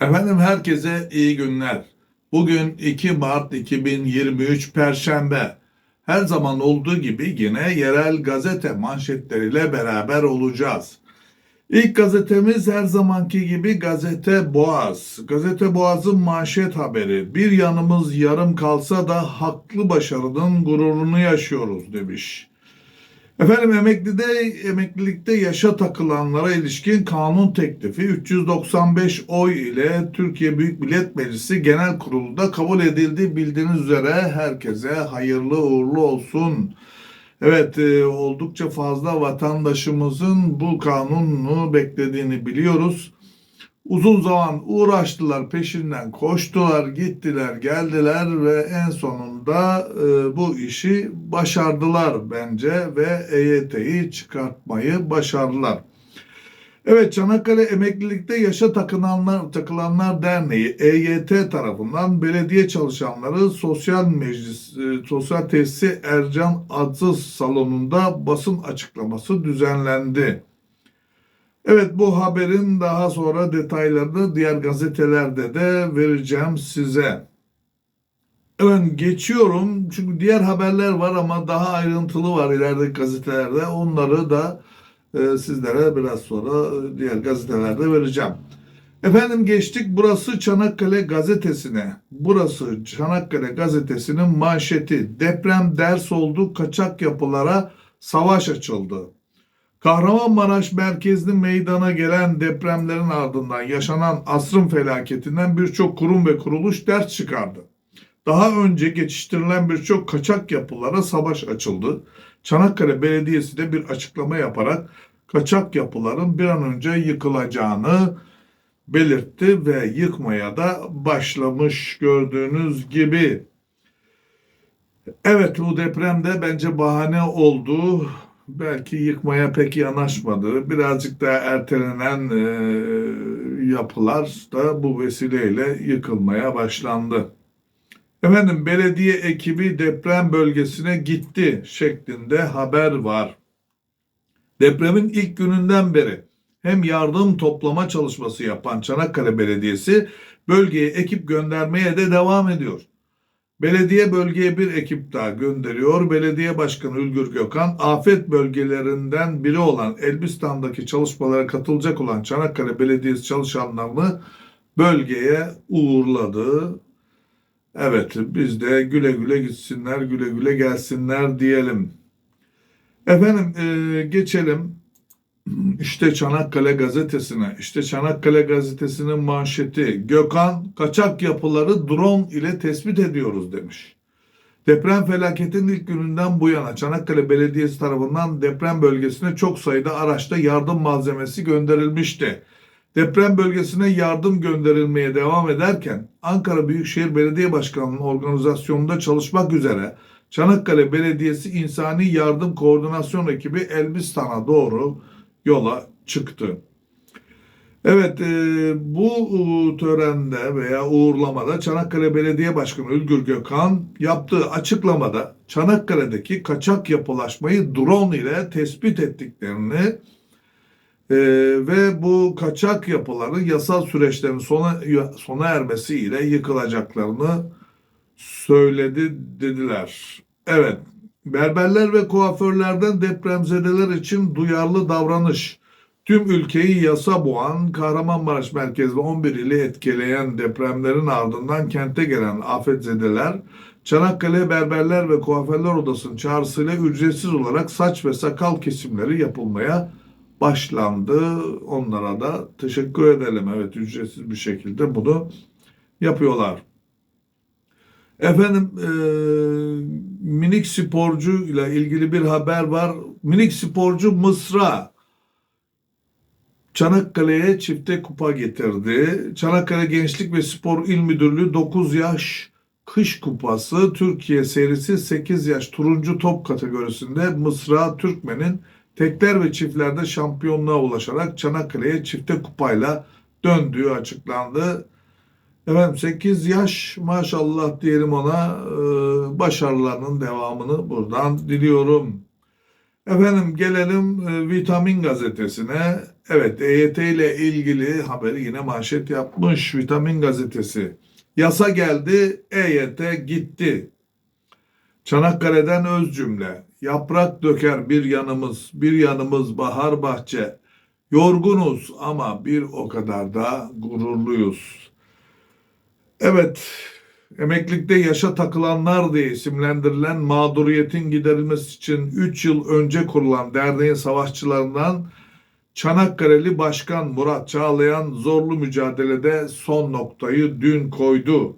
Efendim herkese iyi günler. Bugün 2 Mart 2023 Perşembe. Her zaman olduğu gibi yine yerel gazete manşetleriyle beraber olacağız. İlk gazetemiz her zamanki gibi Gazete Boğaz. Gazete Boğaz'ın manşet haberi. Bir yanımız yarım kalsa da haklı başarının gururunu yaşıyoruz demiş. Efendim emeklide emeklilikte yaşa takılanlara ilişkin kanun teklifi 395 oy ile Türkiye Büyük Millet Meclisi Genel Kurulu'nda kabul edildi. Bildiğiniz üzere herkese hayırlı uğurlu olsun. Evet e, oldukça fazla vatandaşımızın bu kanunu beklediğini biliyoruz. Uzun zaman uğraştılar, peşinden koştular, gittiler, geldiler ve en sonunda e, bu işi başardılar bence ve EYT'yi çıkartmayı başardılar. Evet Çanakkale Emeklilikte Yaşa Takılanlar, Takılanlar Derneği EYT tarafından belediye çalışanları Sosyal Meclis e, Sosyal Tesisi Ercan Atsız Salonu'nda basın açıklaması düzenlendi. Evet bu haberin daha sonra detaylarını diğer gazetelerde de vereceğim size. Evet geçiyorum çünkü diğer haberler var ama daha ayrıntılı var ileride gazetelerde. Onları da e, sizlere biraz sonra diğer gazetelerde vereceğim. Efendim geçtik burası Çanakkale gazetesine. Burası Çanakkale gazetesinin manşeti. Deprem ders oldu kaçak yapılara savaş açıldı. Kahramanmaraş merkezli meydana gelen depremlerin ardından yaşanan asrın felaketinden birçok kurum ve kuruluş ders çıkardı. Daha önce geçiştirilen birçok kaçak yapılara savaş açıldı. Çanakkale Belediyesi de bir açıklama yaparak kaçak yapıların bir an önce yıkılacağını belirtti ve yıkmaya da başlamış gördüğünüz gibi. Evet bu depremde bence bahane oldu belki yıkmaya pek yanaşmadı. Birazcık daha ertelenen e, yapılar da bu vesileyle yıkılmaya başlandı. Efendim belediye ekibi deprem bölgesine gitti şeklinde haber var. Depremin ilk gününden beri hem yardım toplama çalışması yapan Çanakkale Belediyesi bölgeye ekip göndermeye de devam ediyor. Belediye bölgeye bir ekip daha gönderiyor. Belediye Başkanı Ülgür Gökhan, afet bölgelerinden biri olan Elbistan'daki çalışmalara katılacak olan Çanakkale Belediyesi çalışanlarını bölgeye uğurladı. Evet, biz de güle güle gitsinler, güle güle gelsinler diyelim. Efendim e, geçelim işte Çanakkale gazetesine, işte Çanakkale gazetesinin manşeti Gökhan kaçak yapıları drone ile tespit ediyoruz demiş. Deprem felaketinin ilk gününden bu yana Çanakkale Belediyesi tarafından deprem bölgesine çok sayıda araçta yardım malzemesi gönderilmişti. Deprem bölgesine yardım gönderilmeye devam ederken Ankara Büyükşehir Belediye Başkanlığı'nın organizasyonunda çalışmak üzere Çanakkale Belediyesi İnsani Yardım Koordinasyon Ekibi Elbistan'a doğru yola çıktı. Evet e, bu e, törende veya uğurlamada Çanakkale Belediye Başkanı Ülgür Gökhan yaptığı açıklamada Çanakkale'deki kaçak yapılaşmayı drone ile tespit ettiklerini e, ve bu kaçak yapıların yasal süreçlerin sona, sona ermesiyle yıkılacaklarını söyledi dediler. Evet Berberler ve kuaförlerden depremzedeler için duyarlı davranış. Tüm ülkeyi yasa boğan, Kahramanmaraş merkezli 11 ili etkileyen depremlerin ardından kente gelen afetzedeler, Çanakkale Berberler ve Kuaförler Odası'nın çağrısıyla ücretsiz olarak saç ve sakal kesimleri yapılmaya başlandı. Onlara da teşekkür edelim. Evet ücretsiz bir şekilde bunu yapıyorlar. Efendim e, minik sporcu ile ilgili bir haber var. Minik sporcu Mısra Çanakkale'ye çifte kupa getirdi. Çanakkale Gençlik ve Spor İl Müdürlüğü 9 yaş kış kupası Türkiye serisi 8 yaş turuncu top kategorisinde Mısra Türkmen'in tekler ve çiftlerde şampiyonluğa ulaşarak Çanakkale'ye çifte kupayla döndüğü açıklandı. Efendim 8 yaş maşallah diyelim ona e, başarılarının devamını buradan diliyorum. Efendim gelelim e, Vitamin gazetesine. Evet EYT ile ilgili haberi yine manşet yapmış Vitamin Gazetesi. Yasa geldi, EYT gitti. Çanakkale'den öz cümle. Yaprak döker bir yanımız, bir yanımız bahar bahçe. Yorgunuz ama bir o kadar da gururluyuz. Evet, emeklilikte yaşa takılanlar diye isimlendirilen mağduriyetin giderilmesi için 3 yıl önce kurulan derneğin savaşçılarından Çanakkale'li Başkan Murat Çağlayan zorlu mücadelede son noktayı dün koydu.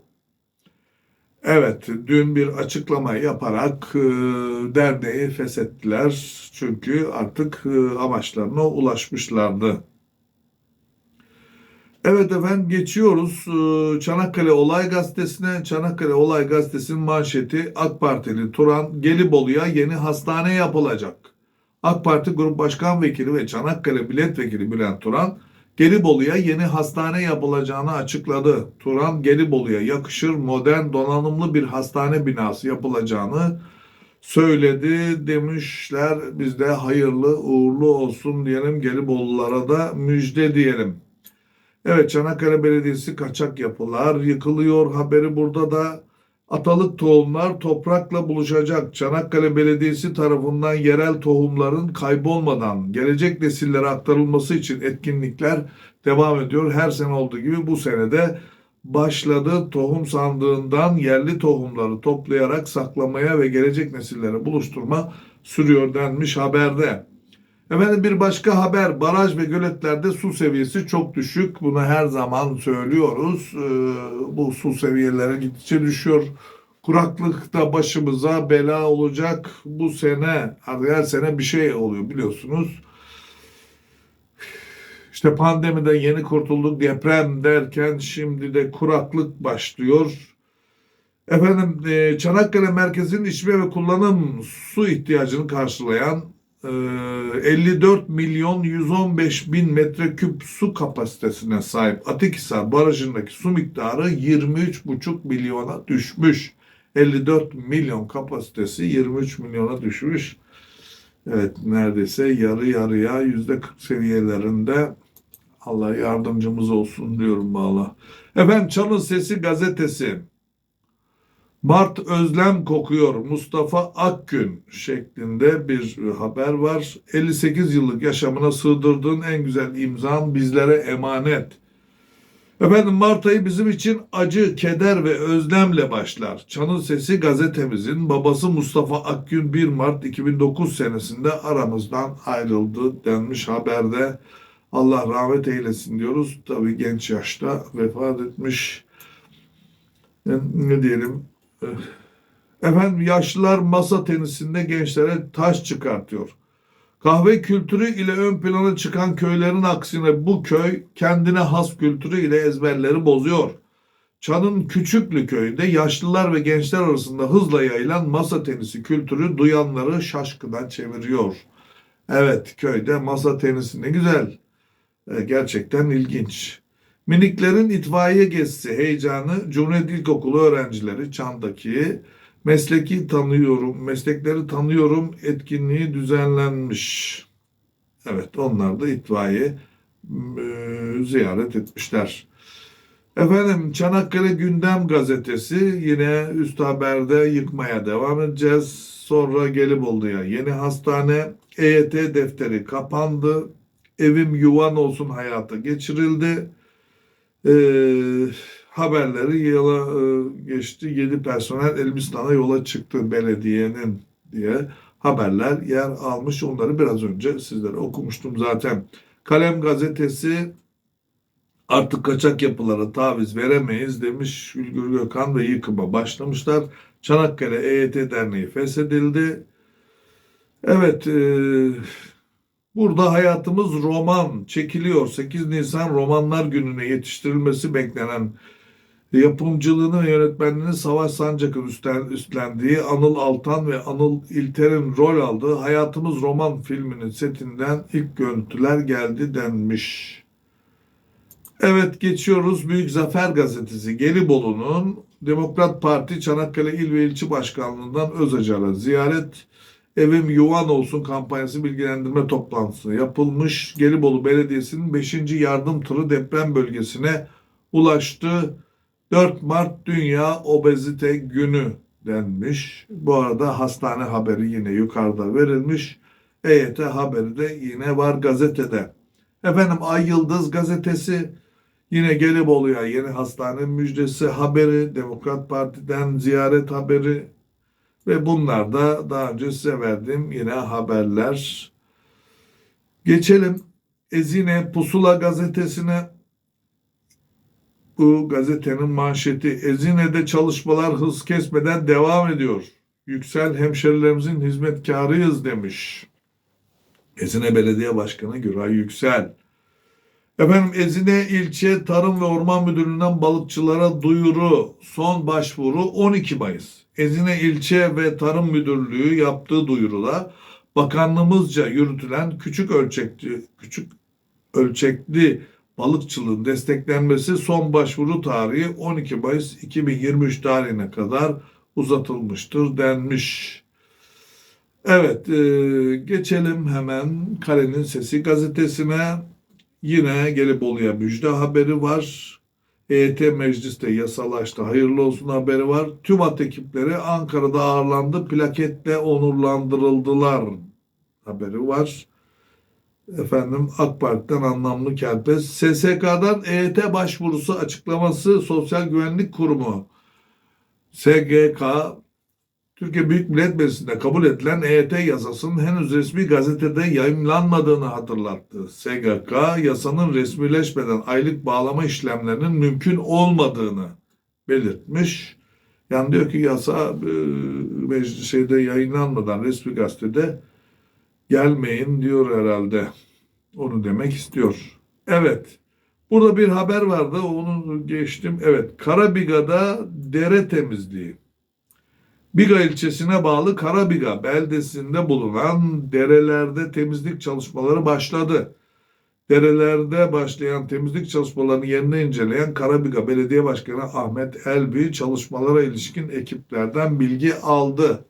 Evet, dün bir açıklama yaparak e, derneği feshettiler. Çünkü artık e, amaçlarına ulaşmışlardı. Evet efendim geçiyoruz e, Çanakkale Olay Gazetesi'ne. Çanakkale Olay Gazetesi'nin manşeti AK Partili Turan Gelibolu'ya yeni hastane yapılacak. AK Parti Grup Başkan Vekili ve Çanakkale Milletvekili Bülent Turan Gelibolu'ya yeni hastane yapılacağını açıkladı. Turan Gelibolu'ya yakışır modern donanımlı bir hastane binası yapılacağını söyledi demişler. Biz de hayırlı uğurlu olsun diyelim Gelibolulara da müjde diyelim. Evet Çanakkale Belediyesi kaçak yapılar yıkılıyor haberi burada da atalık tohumlar toprakla buluşacak. Çanakkale Belediyesi tarafından yerel tohumların kaybolmadan gelecek nesillere aktarılması için etkinlikler devam ediyor. Her sene olduğu gibi bu senede başladı. Tohum sandığından yerli tohumları toplayarak saklamaya ve gelecek nesillere buluşturma sürüyor denmiş haberde. Efendim bir başka haber baraj ve göletlerde su seviyesi çok düşük. Bunu her zaman söylüyoruz. Ee, bu su seviyeleri gittikçe düşüyor. Kuraklık da başımıza bela olacak. Bu sene her sene bir şey oluyor biliyorsunuz. İşte pandemiden yeni kurtulduk deprem derken şimdi de kuraklık başlıyor. Efendim e, Çanakkale merkezinin içme ve kullanım su ihtiyacını karşılayan 54 milyon 115 bin metreküp su kapasitesine sahip Atikhisar Barajı'ndaki su miktarı 23,5 milyona düşmüş. 54 milyon kapasitesi 23 milyona düşmüş. Evet neredeyse yarı yarıya yüzde 40 seviyelerinde Allah yardımcımız olsun diyorum valla. Efendim Çalın Sesi gazetesi. Mart özlem kokuyor Mustafa Akgün şeklinde bir haber var. 58 yıllık yaşamına sığdırdığın en güzel imzan bizlere emanet. Efendim Mart ayı bizim için acı, keder ve özlemle başlar. Çanın Sesi gazetemizin babası Mustafa Akgün 1 Mart 2009 senesinde aramızdan ayrıldı denmiş haberde. Allah rahmet eylesin diyoruz. Tabii genç yaşta vefat etmiş. Ne diyelim? Efendim yaşlılar masa tenisinde gençlere taş çıkartıyor. Kahve kültürü ile ön plana çıkan köylerin aksine bu köy kendine has kültürü ile ezberleri bozuyor. Çan'ın Küçüklü köyünde yaşlılar ve gençler arasında hızla yayılan masa tenisi kültürü duyanları şaşkına çeviriyor. Evet köyde masa tenisi ne güzel. E, gerçekten ilginç. Miniklerin itfaiye gezisi heyecanı Cumhuriyet İlkokulu öğrencileri Çan'daki mesleki tanıyorum, meslekleri tanıyorum etkinliği düzenlenmiş. Evet onlar da itfaiye e, ziyaret etmişler. Efendim Çanakkale Gündem Gazetesi yine üst haberde yıkmaya devam edeceğiz. Sonra Gelibolu'ya yeni hastane, EYT defteri kapandı, evim yuvan olsun hayata geçirildi. Ee, haberleri yola e, geçti. 7 personel Elbistan'a yola çıktı belediyenin diye haberler yer almış. Onları biraz önce sizlere okumuştum zaten. Kalem gazetesi artık kaçak yapılara taviz veremeyiz demiş Ülgür Gökhan ve yıkıma başlamışlar. Çanakkale EYT Derneği feshedildi. Evet, e, burada hayatımız roman çekiliyor. 8 Nisan Romanlar Günü'ne yetiştirilmesi beklenen yapımcılığını ve yönetmenliğini Savaş Sancak'ın üstlen, üstlendiği Anıl Altan ve Anıl İlter'in rol aldığı Hayatımız Roman filminin setinden ilk görüntüler geldi denmiş. Evet geçiyoruz Büyük Zafer Gazetesi Gelibolu'nun Demokrat Parti Çanakkale İl ve İlçe Başkanlığı'ndan Özacar'a ziyaret Evim Yuvan Olsun kampanyası bilgilendirme toplantısı yapılmış. Gelibolu Belediyesi'nin 5. yardım tırı deprem bölgesine ulaştı. 4 Mart Dünya Obezite Günü denmiş. Bu arada hastane haberi yine yukarıda verilmiş. EYT haberi de yine var gazetede. Efendim Ay Yıldız gazetesi yine Gelibolu'ya yeni hastane müjdesi haberi, Demokrat Parti'den ziyaret haberi ve bunlar da daha önce size verdiğim yine haberler. Geçelim Ezine Pusula gazetesine. Bu gazetenin manşeti Ezine'de çalışmalar hız kesmeden devam ediyor. Yüksel hemşerilerimizin hizmetkarıyız demiş. Ezine Belediye Başkanı Güray Yüksel. Efendim Ezine İlçe Tarım ve Orman Müdürlüğü'nden balıkçılara duyuru son başvuru 12 Mayıs. Ezine İlçe ve Tarım Müdürlüğü yaptığı duyuruda bakanlığımızca yürütülen küçük ölçekli küçük ölçekli balıkçılığın desteklenmesi son başvuru tarihi 12 Mayıs 2023 tarihine kadar uzatılmıştır denmiş. Evet, e, geçelim hemen Kalenin Sesi gazetesine. Yine Gelibolu'ya müjde haberi var. EYT mecliste yasalaştı. Hayırlı olsun haberi var. TÜBAT ekipleri Ankara'da ağırlandı. Plaketle onurlandırıldılar haberi var. Efendim AK Parti'den anlamlı kerpez. SSK'dan EYT başvurusu açıklaması Sosyal Güvenlik Kurumu SGK Türkiye Büyük Millet Meclisi'nde kabul edilen EYT yasasının henüz resmi gazetede yayınlanmadığını hatırlattı. SGK yasanın resmileşmeden aylık bağlama işlemlerinin mümkün olmadığını belirtmiş. Yani diyor ki yasa e, şeyde yayınlanmadan resmi gazetede gelmeyin diyor herhalde. Onu demek istiyor. Evet. Burada bir haber vardı. Onu geçtim. Evet. Karabiga'da dere temizliği. Biga ilçesine bağlı Karabiga beldesinde bulunan derelerde temizlik çalışmaları başladı. Derelerde başlayan temizlik çalışmalarını yerine inceleyen Karabiga Belediye Başkanı Ahmet Elbi çalışmalara ilişkin ekiplerden bilgi aldı.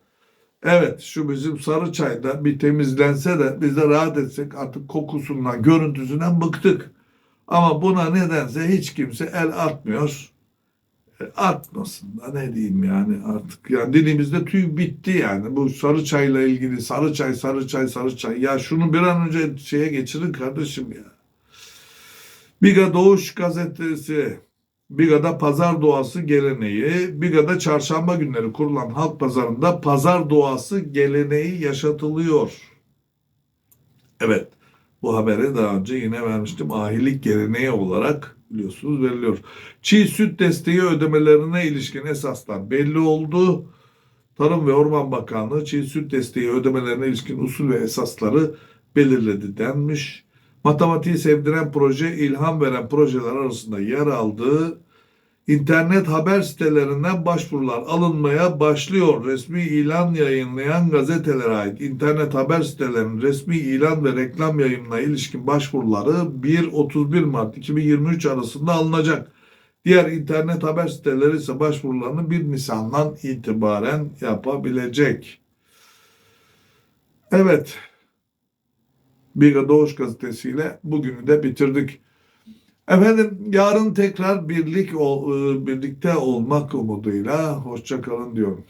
Evet şu bizim Sarıçay'da bir temizlense de biz de rahat etsek artık kokusundan, görüntüsünden bıktık. Ama buna nedense hiç kimse el atmıyor. Atmasın da ne diyeyim yani artık. Yani dilimizde tüy bitti yani. Bu Sarıçay'la ilgili Sarıçay, Sarıçay, Sarıçay. Ya şunu bir an önce şeye geçirin kardeşim ya. Biga Doğuş gazetesi Biga'da pazar doğası geleneği, Biga'da çarşamba günleri kurulan halk pazarında pazar doğası geleneği yaşatılıyor. Evet, bu haberi daha önce yine vermiştim. Ahilik geleneği olarak biliyorsunuz veriliyor. Çiğ süt desteği ödemelerine ilişkin esaslar belli oldu. Tarım ve Orman Bakanlığı çiğ süt desteği ödemelerine ilişkin usul ve esasları belirledi denmiş matematiği sevdiren proje, ilham veren projeler arasında yer aldığı internet haber sitelerinden başvurular alınmaya başlıyor. Resmi ilan yayınlayan gazetelere ait internet haber sitelerinin resmi ilan ve reklam yayınına ilişkin başvuruları 1-31 Mart 2023 arasında alınacak. Diğer internet haber siteleri ise başvurularını 1 Nisan'dan itibaren yapabilecek. Evet, Biga Doğuş gazetesiyle bugünü de bitirdik. Efendim yarın tekrar birlik ol, birlikte olmak umuduyla hoşça kalın diyorum.